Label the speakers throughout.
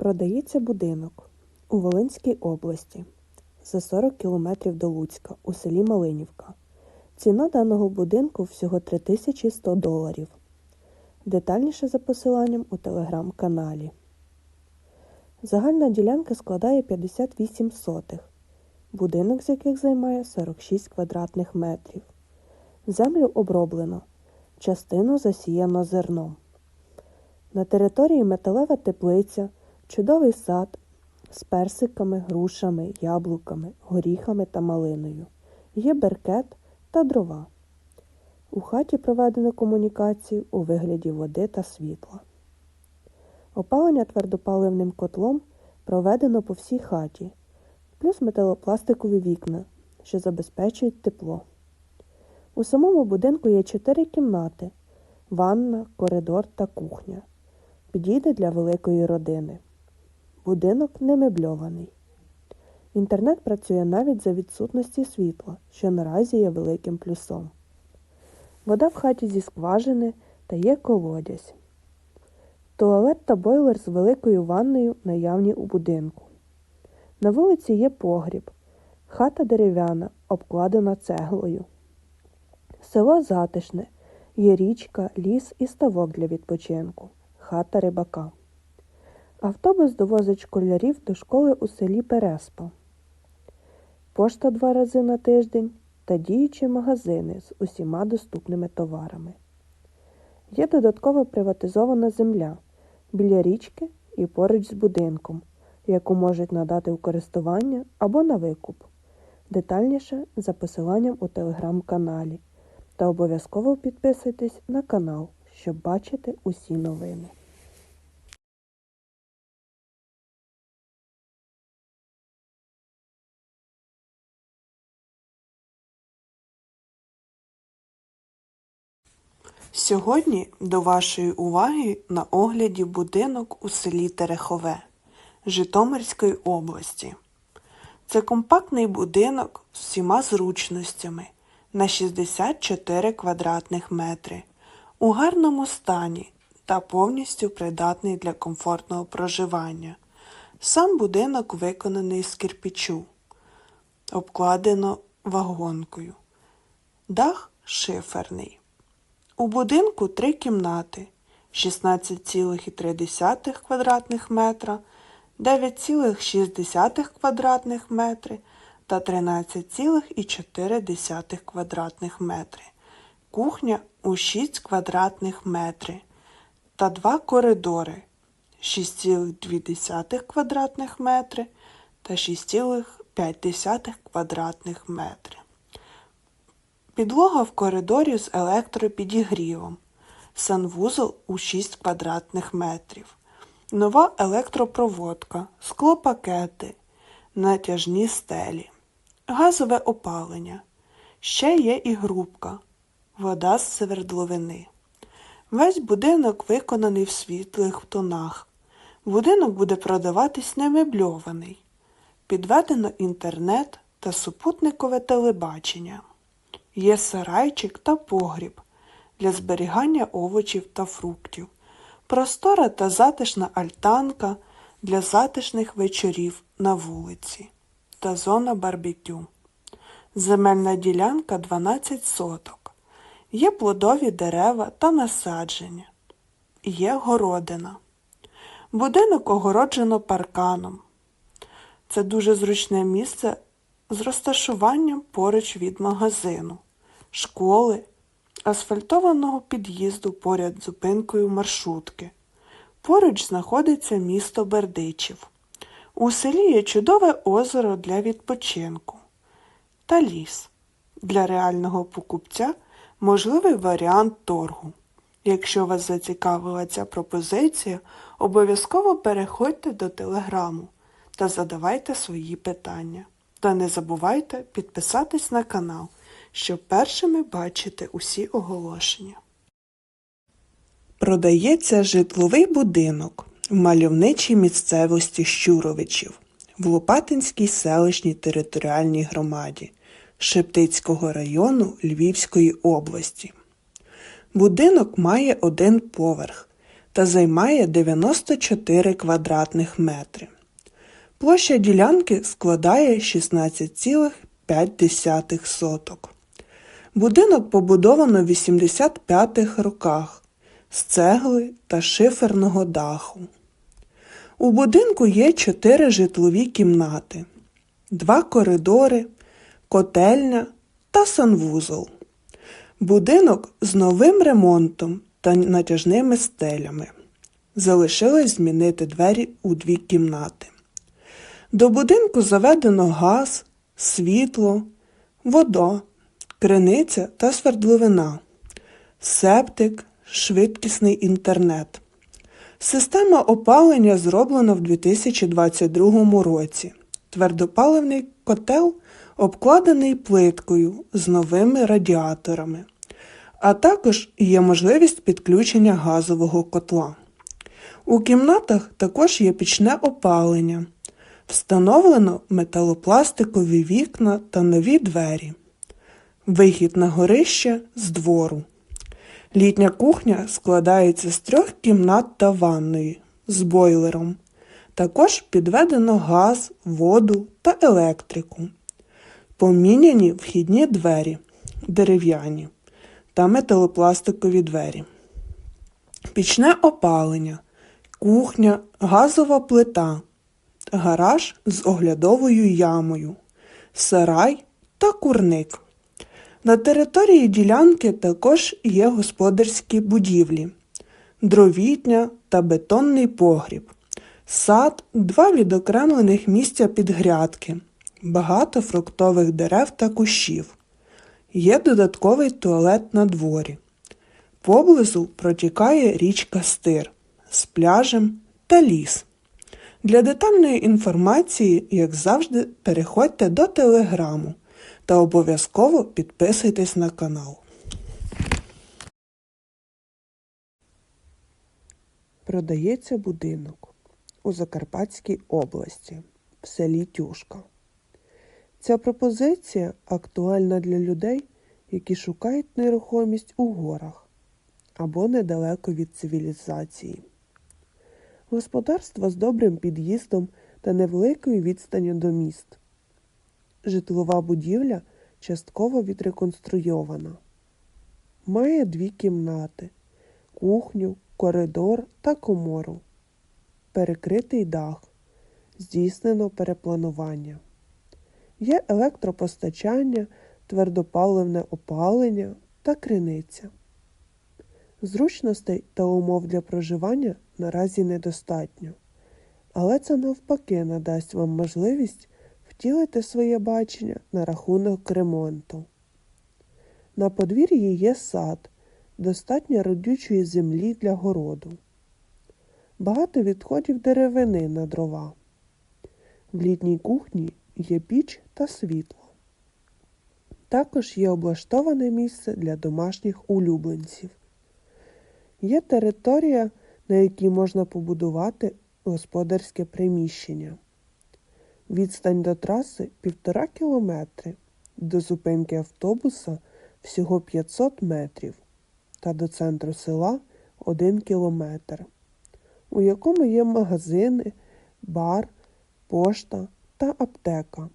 Speaker 1: Продається будинок у Волинській області за 40 кілометрів до Луцька у селі Малинівка. Ціна даного будинку всього 3100 доларів. Детальніше за посиланням у телеграм-каналі. Загальна ділянка складає 58 сотих, будинок з яких займає 46 квадратних метрів. Землю оброблено, частину засіяно зерном. На території металева теплиця, чудовий сад з персиками, грушами, яблуками, горіхами та малиною. Є беркет та дрова. У хаті проведено комунікацію у вигляді води та світла. Опалення твердопаливним котлом проведено по всій хаті, плюс металопластикові вікна, що забезпечують тепло. У самому будинку є чотири кімнати ванна, коридор та кухня. Підійде для великої родини. Будинок не мебльований. Інтернет працює навіть за відсутності світла, що наразі є великим плюсом. Вода в хаті зі скважини та є колодязь. Туалет та бойлер з великою ванною наявні у будинку. На вулиці є погріб, хата дерев'яна, обкладена цеглою. Село затишне, є річка, ліс і ставок для відпочинку, хата рибака. Автобус довозить школярів до школи у селі Переспа. Пошта два рази на тиждень та діючі магазини з усіма доступними товарами. Є додатково приватизована земля біля річки і поруч з будинком, яку можуть надати у користування або на викуп. Детальніше за посиланням у телеграм-каналі. Та обов'язково підписуйтесь на канал, щоб бачити усі новини. Сьогодні до вашої уваги на огляді будинок у селі Терехове Житомирської області. Це компактний будинок з всіма зручностями на 64 квадратних метри у гарному стані та повністю придатний для комфортного проживання. Сам будинок виконаний з кирпічу, обкладено вагонкою. Дах шиферний. У будинку три кімнати 16,3 квадратних метра, 9,6 квадратних метри та 13,4 квадратних метри. Кухня у 6 квадратних метри та два коридори 6,2 квадратних метри та 6,5 квадратних метри. Підлога в коридорі з електропідігрівом. Санвузол у 6 квадратних метрів. Нова електропроводка, склопакети, натяжні стелі, газове опалення. Ще є і грубка, вода з свердловини. Весь будинок виконаний в світлих тонах. Будинок буде продаватись немебльований. Підведено інтернет та супутникове телебачення. Є сарайчик та погріб для зберігання овочів та фруктів, простора та затишна альтанка для затишних вечорів на вулиці та зона барбекю. Земельна ділянка 12 соток. Є плодові дерева та насадження. Є городина. Будинок огороджено парканом. Це дуже зручне місце з розташуванням поруч від магазину, школи, асфальтованого під'їзду поряд зупинкою маршрутки. Поруч знаходиться місто Бердичів. У селі є чудове озеро для відпочинку та ліс. Для реального покупця можливий варіант торгу. Якщо вас зацікавила ця пропозиція, обов'язково переходьте до телеграму та задавайте свої питання. Та не забувайте підписатись на канал, щоб першими бачити усі оголошення. Продається житловий будинок в мальовничій місцевості Щуровичів в Лопатинській селищній територіальній громаді Шептицького району Львівської області. Будинок має один поверх
Speaker 2: та займає 94 квадратних метри. Площа ділянки складає 16,5 соток. Будинок побудовано в 85-х роках з цегли та шиферного даху. У будинку є чотири житлові кімнати, два коридори, котельня та санвузол. Будинок з новим ремонтом та натяжними стелями. Залишилось змінити двері у дві кімнати. До будинку заведено газ, світло, вода, криниця та свердловина, септик, швидкісний інтернет. Система опалення зроблена в 2022 році. Твердопаливний котел обкладений плиткою з новими радіаторами, а також є можливість підключення газового котла. У кімнатах також є пічне опалення. Встановлено металопластикові вікна та нові двері. Вихід на горище з двору. Літня кухня складається з трьох кімнат та ванної з бойлером. Також підведено газ, воду та електрику. Поміняні вхідні двері дерев'яні та металопластикові двері. Пічне опалення, кухня, газова плита, гараж з оглядовою ямою, сарай та курник. На території ділянки також є господарські будівлі, дровітня та бетонний погріб, сад, два відокремлених місця під грядки, багато фруктових дерев та кущів. Є додатковий туалет на дворі. Поблизу протікає річка Стир з пляжем та ліс. Для детальної інформації, як завжди, переходьте до телеграму та обов'язково підписуйтесь на канал.
Speaker 1: Продається будинок у Закарпатській області в селі Тюшка. Ця пропозиція актуальна для людей, які шукають нерухомість у горах або недалеко від цивілізації. Господарство з добрим під'їздом та невеликою відстанню до міст. Житлова будівля частково відреконструйована. Має дві кімнати, кухню, коридор та комору. Перекритий дах. Здійснено перепланування. Є електропостачання, твердопаливне опалення та криниця. Зручностей та умов для проживання наразі недостатньо, але це навпаки надасть вам можливість втілити своє бачення на рахунок ремонту. На подвір'ї є сад, достатньо родючої землі для городу, багато відходів деревини на дрова. В літній кухні є піч та світло. Також є облаштоване місце для домашніх улюбленців. Є територія, на якій можна побудувати господарське приміщення. Відстань до траси півтора кілометри, до зупинки автобуса всього 500 метрів та до центру села 1 кілометр, у якому є магазини, бар, пошта та аптека.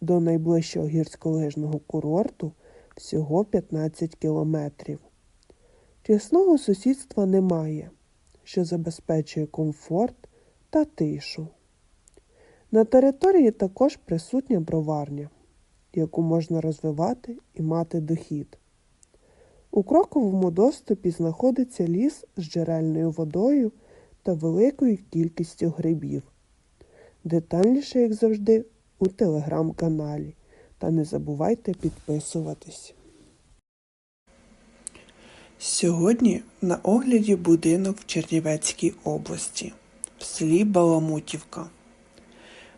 Speaker 1: До найближчого гірськолижного курорту всього 15 кілометрів. Тісного сусідства немає, що забезпечує комфорт та тишу. На території також присутня броварня, яку можна розвивати і мати дохід. У кроковому доступі знаходиться ліс з джерельною водою та великою кількістю грибів. Детальніше, як завжди, у телеграм-каналі. Та не забувайте підписуватись.
Speaker 2: Сьогодні на огляді будинок в Чернівецькій області, в селі Баламутівка.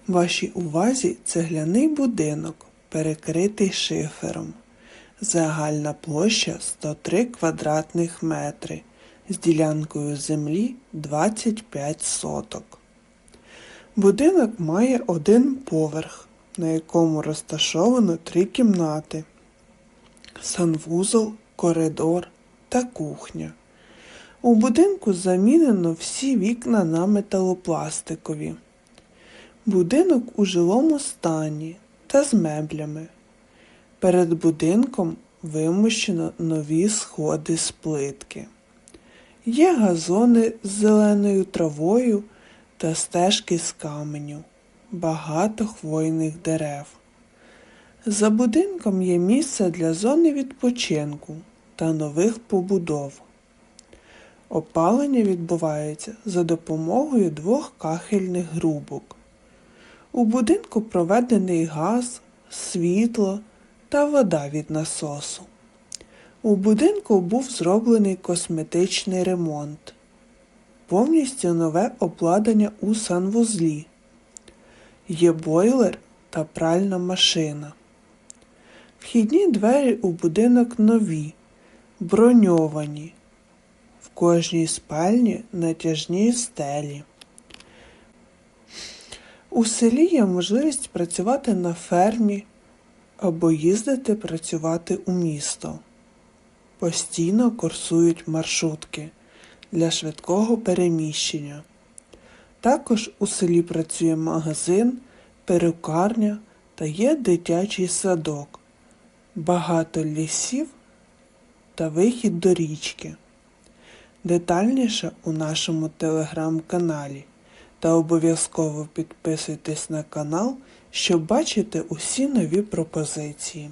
Speaker 2: Вашій увазі цегляний будинок, перекритий шифером. Загальна площа 103 квадратних метри з ділянкою землі 25 соток. Будинок має один поверх, на якому розташовано три кімнати, санвузол, коридор та кухня. У будинку замінено всі вікна на металопластикові. Будинок у жилому стані та з меблями. Перед будинком вимощено нові сходи з плитки. Є газони з зеленою травою та стежки з каменю, багато хвойних дерев. За будинком є місце для зони відпочинку та нових побудов. Опалення відбувається за допомогою двох кахельних грубок. У будинку проведений газ, світло та вода від насосу. У будинку був зроблений косметичний ремонт, повністю нове обладнання у санвузлі. Є бойлер та пральна машина. Вхідні двері у будинок нові, броньовані. В кожній спальні натяжні стелі. У селі є можливість працювати на фермі або їздити працювати у місто. Постійно курсують маршрутки для швидкого переміщення. Також у селі працює магазин, перукарня та є дитячий садок, багато лісів та вихід до річки. Детальніше у нашому телеграм-каналі та обов'язково підписуйтесь на канал, щоб бачити усі нові пропозиції.